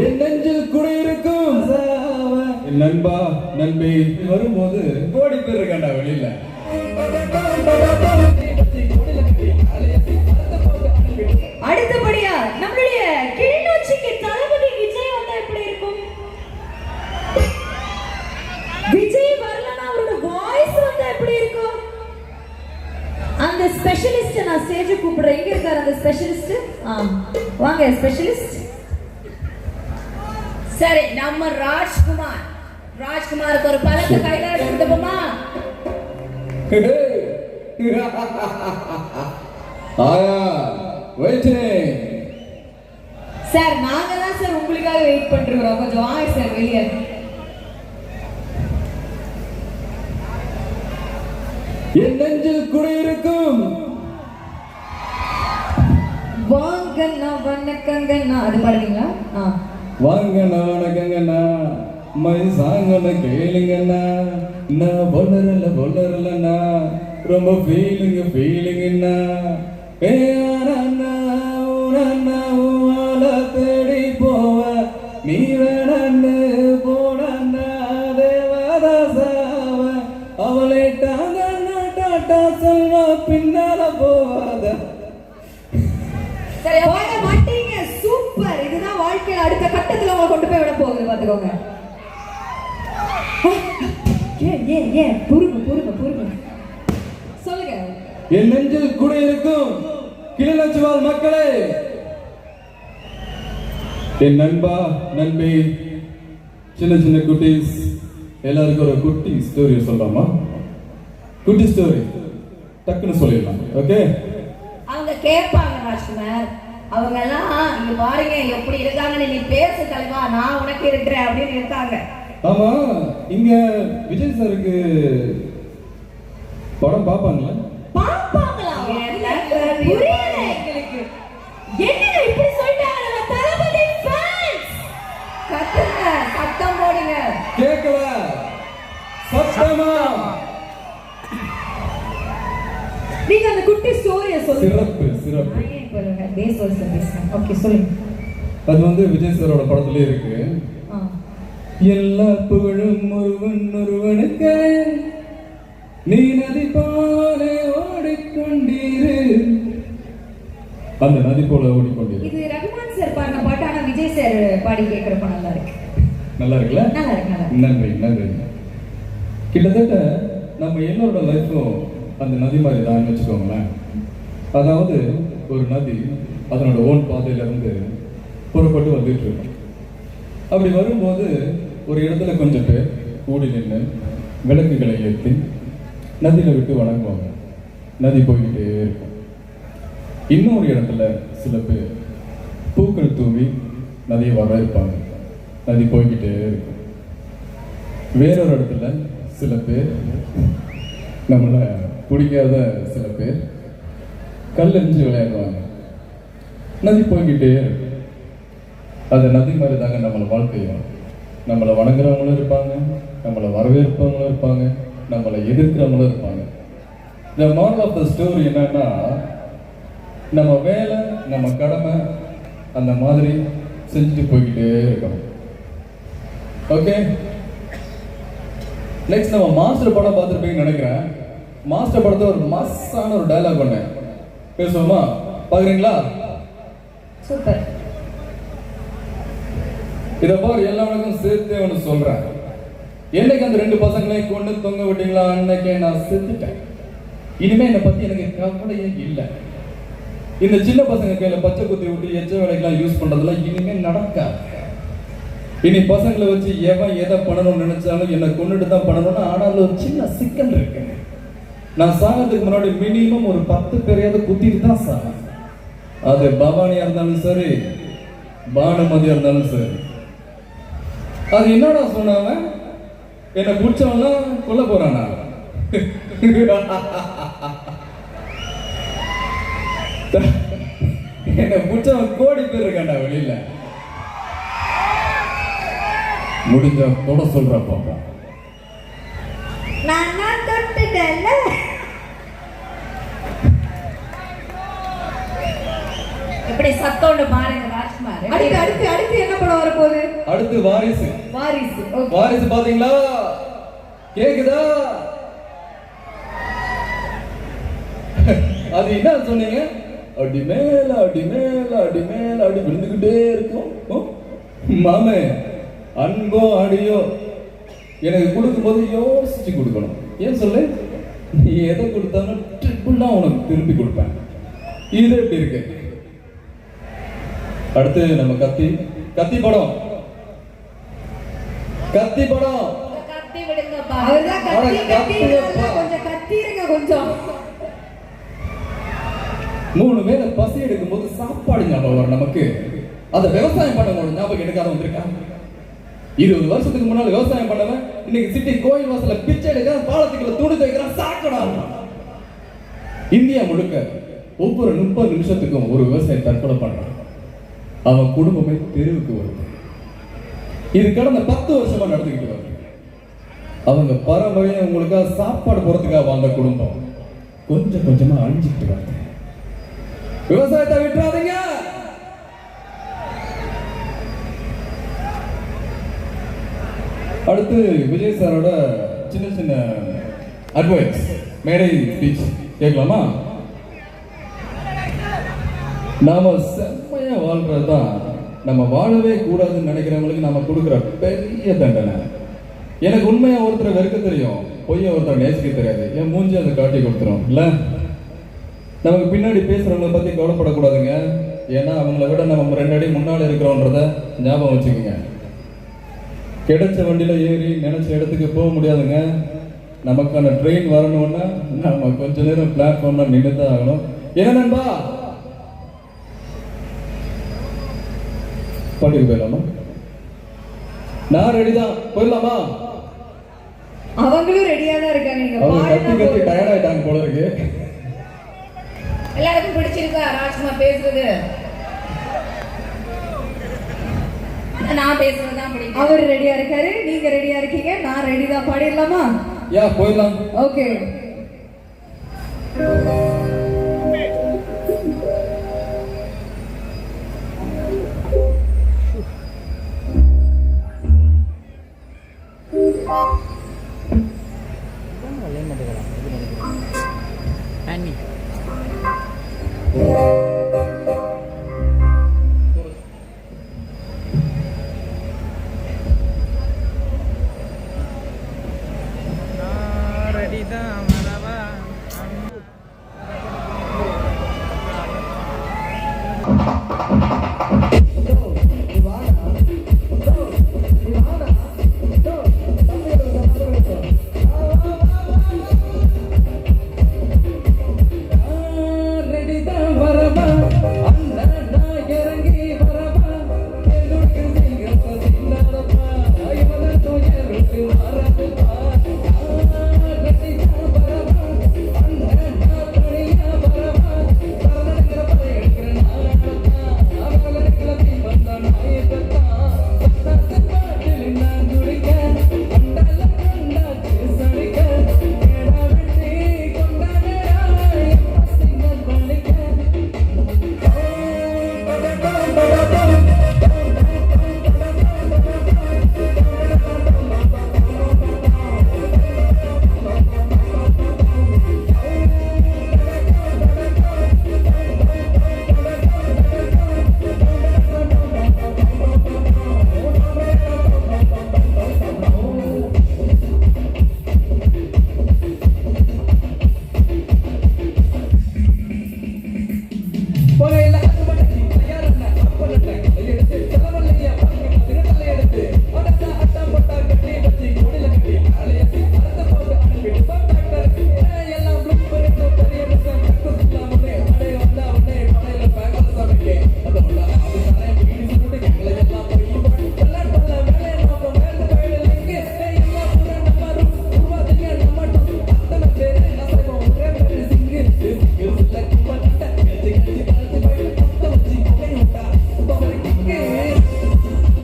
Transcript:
என் நெஞ்சில் குடியிருக்கும் நண்பா நண்பி. வரும்போது கோடி பேர் இருக்காண்டா வெளியில? அடுத்தபடியா நம்மளுடைய கிளிநொச்சிக்கு தளபதி விஜய் வந்தா எப்படி இருக்கும்? விஜய் வரலன்னா அவரோட வாய்ஸ் வந்தா எப்படி இருக்கும்? அந்த ஸ்பெஷலிஸ்ட் நான் ஸ்டேஜ் கூப்பிடுறேன். எங்க இருக்காரு அந்த ஸ்பெஷலிஸ்ட் வாங்க ஸ்பெஷலிஸ்ட் சரி நம்ம ராஜ்குமார். ராஜ்குமாருக்கு ஒரு பழத்தை கையில வெயிட்டிங். சார் நாங்க தான் சார் உங்களுக்காக வெயிட் பண்ணிருக்கிறோம் கொஞ்சம் வாங்க சார் வெளியே. என் நெஞ்சில் குடியிருக்கும் வாங்கண்ணா வணக்கங்கண்ணா அது பாடுவீங்களா? ஆ. வாங்கண்ணா வணக்கங்கண்ணா மை சாங்கண்ண கேளுங்கண்ணா. நான் பொல்லரல்ல பொல்லரல்லண்ணா ரொம்ப ஃபீலிங் ஃபீலிங்கண்ணா ஏ அண்ணா உனண்ணா உமால தேடி போவ. நீ கட்டத்துல உங்களை கொண்டு போய் விட போகுது பாத்துக்கோங்க ஏன் ஏன் ஏன் பொறுமை சொல்லுங்க. என் நெஞ்சில் குடியிருக்கும் கிளிநொச்சிவாழ் மக்களே. என் நண்பா நண்பி சின்ன சின்ன குட்டீஸ். எல்லாருக்கும் ஒரு குட்டி ஸ்டோரி சொல்லலாமா? குட்டி ஸ்டோரி டக்குன்னு சொல்லிடலாம். ஓகே அவங்க கேட்பாங்க ராஜ்குமார் அவங்க எல்லாம் இங்க பாருங்க எப்படி இருக்காங்கன்னு நீ பேசு தலைவா நான் உனக்கு இருக்கிறேன் அப்படின்னு இருக்காங்க. ஆமா இங்க விஜய் சாருக்கு படம் பாப்பாங்களா கேள்வி? புரியல எங்களுக்கு. என்னங்க இப்படி சொல்லிட்டாங்க நம்ம தளபதி ஃபேன்ஸ் கத்துங்க சத்தம் போடுங்க. கேட்கல சத்தமா? நீங்க அந்த குட்டி ஸ்டோரிய சொல்லுங்க. சிறப்பு சிறப்பு. பேசுறேன் ஓகே சொல்லுங்க அது வந்து விஜய் சாரோட படத்துலயே இருக்கு. எல்லா புகழும் ஒருவன் ஒருவனுக்கு நீ நதி போல ஓடிக்கொண்டீரு. அந்த நதி போல ஓடிக்கொண்டீரு. இது ரகுமான் சார் பாடின பாட்டு ஆனா விஜய் சார் பாடி கேட்கறப்ப நல்லா இருக்கு. நல்லா இருக்குல்ல? நல்லா இருக்கு நல்லா இருக்கு. நன்றி நன்றி. கிட்டத்தட்ட நம்ம எல்லாரோட லைஃப்பும் அந்த நதி மாதிரி தான் வச்சுக்கோங்களேன். அதாவது ஒரு நதி அதனோட ஓன் பாதையிலிருந்து புறப்பட்டு வந்துட்டு இருக்கும் அப்படி வரும்போது ஒரு இடத்துல கொஞ்சம் பேர் கூடி நின்று விளக்குகளை ஏற்றி நதியில் விட்டு வணங்குவாங்க. நதி போய்கிட்டே இருக்கும். இன்னொரு இடத்துல சில பேர் பூக்கள் தூவி நதியை வரவேற்பாங்க நதி போய்கிட்டே இருக்கும். வேறொரு இடத்துல சில பேர் நம்மளை பிடிக்காத சில பேர் கல் எரிஞ்சு விளையாடுவாங்க. நதி போய்கிட்டே இருக்கும் அது நதி மாதிரி தாங்க நம்மளை வாழ்க்கையும் நம்மளை வணங்குறவங்களும் இருப்பாங்க நம்மளை வரவேற்பவங்களும் இருப்பாங்க நம்மளை எதிர்க்கிறவங்களும் இருப்பாங்க. இந்த மாரல் ஆஃப் த ஸ்டோரி என்னன்னா நம்ம வேலை நம்ம கடமை அந்த மாதிரி செஞ்சுட்டு போய்கிட்டே இருக்கணும். ஓகே நெக்ஸ்ட் நம்ம மாஸ்டர் படம் பார்த்துருப்பீங்கன்னு நினைக்கிறேன். மாஸ்டர் படத்தை ஒரு மாசான ஒரு டைலாக் பண்ணேன் பேசுவோமா? பாக்குறீங்களா? சூப்பர். இதை பாரு எல்லாருக்கும் சேர்த்தே ஒன்று சொல்றேன். என்னைக்கு அந்த ரெண்டு பசங்களையும் கொண்டு தொங்க விட்டீங்களா அன்னைக்கே நான் செத்துட்டேன். இனிமே என்னை பத்தி எனக்கு கவலையே இல்லை. இந்த சின்ன பசங்க கையில பச்சை குத்தி விட்டு எச்ச வேலைக்கெல்லாம் யூஸ் பண்றதெல்லாம் இனிமே நடக்காது. இனி பசங்களை வச்சு எவன் எதை பண்ணணும்னு நினைச்சாலும் என்னை கொண்டுட்டு தான் பண்ணணும்னு ஆனாலும் ஒரு சின்ன சிக்கல் இருக்கு. நான் சாகிறதுக்கு முன்னாடி மினிமம் ஒரு பத்து பேரையாவது குத்திட்டு தான் சாவேன் அது பவானியா இருந்தாலும் சரி பானுமதியா இருந்தாலும் சரி. அது என்னடா சொன்னாங்க என்னை பிடிச்சவன்லாம் கொல்ல போறானா? என்னை பிடிச்சவன் கோடி பேர் இருக்காண்டா வெளியில. முடிஞ்ச தொட சொல்ற பாப்பா. நான் நான் இப்படி சத்தோண்டு பாருங்க ராஜ்குமார். அடுத்து அடுத்து அடுத்து என்ன படம் வரப்போகுது? வாரிசு. வாரிசு ஓகே. வாரிசு பாத்தீங்களா? கேக்குதா? அது என்ன சொன்னீங்க? அடி மேல அடி மேல அடி மேல அடி விழுந்துகிட்டே இருக்கும். மாமே அன்போ அடியோ. எனக்கு கொடுக்கும்போது யோசிச்சு கொடுக்கணும். ஏன் சொல்லு? நீ எதை கொடுத்தாலும் ட்ரிபிள் தான் உனக்கு திருப்பி கொடுப்பேன். இது எப்படி இருக்கு? அடுத்து நம்ம கத்தி கத்தி படம். கத்தி படம். மூணு பேரை பசி எடுக்கும்போது சாப்பாடு ஞாபகம் வரும் நமக்கு. அந்த விவசாயம் பண்ணவங்க ஞாபகம் எடுக்காத வந்திருக்கா? இருபது வருஷத்துக்கு முன்னால விவசாயம் பண்ணவன் இன்னைக்கு சிட்டி கோயில் வாசல்ல பிச்சை எடுக்கிறான் பாலத்துக்குள்ள துணி துவைக்கிறான் சாக்கடா இந்தியா முழுக்க ஒவ்வொரு முப்பது நிமிஷத்துக்கும் ஒரு விவசாயி தற்கொலை பண்றான். அவன் குடும்பமே தெருவுக்கு வருது. இது கடந்த பத்து வருஷமா நடந்துக்கிட்டு வருது. அவங்க பரம்பரையை உங்களுக்காக சாப்பாடு போறதுக்காக வாழ்ந்த குடும்பம் கொஞ்சம் கொஞ்சமா அழிஞ்சிட்டு வருது. விவசாயத்தை விட்டுறாதீங்க! அடுத்து விஜய் சாரோட சின்ன சின்ன அட்வைஸ் மேடை ஸ்பீச் கேட்கலாமா? நாம செம்மையா வாழ்றது தான் நம்ம வாழவே கூடாதுன்னு நினைக்கிறவங்களுக்கு நம்ம கொடுக்குற பெரிய தண்டனை. எனக்கு உண்மையா ஒருத்தரை வெறுக்க தெரியும். பொய்ய ஒருத்தரை நேசிக்க தெரியாது. என் மூஞ்சி அதை காட்டி கொடுத்துரும். இல்ல? நமக்கு பின்னாடி பேசுகிறவங்கள பத்தி கவலைப்படக்கூடாதுங்க. ஏன்னா அவங்கள விட நம்ம ரெண்டு அடி முன்னாடி இருக்கிறோன்றத ஞாபகம் வச்சுக்கோங்க. கிடைச்ச வண்டியில ஏறி நினைச்ச இடத்துக்கு போக முடியாதுங்க. நமக்கான ட்ரெயின் வரணும்னா நம்ம கொஞ்ச நேரம் பிளாட்ஃபார்ம்ல நின்று தான் ஆகணும். என்ன நண்பா? பாட்டுக்கு போயிடலாமா நான் ரெடி தான். போயிடலாமா? அவங்களும் ரெடியா தான் இருக்காங்க. நீங்க அவங்க கத்தி கத்தி. டயர்ட் ஆயிட்டாங்க போல இருக்கு. எல்லாருக்கும் பிடிச்சிருக்கா? ராஜ்குமார் பேசுறது. நான் பேசுறது தான் பிடிக்கும். அவர் ரெடியா இருக்காரு. நீங்க ரெடியா இருக்கீங்க. நான் ரெடி தான். பாடிடலாமா? யா போயிடலாம். ஓகே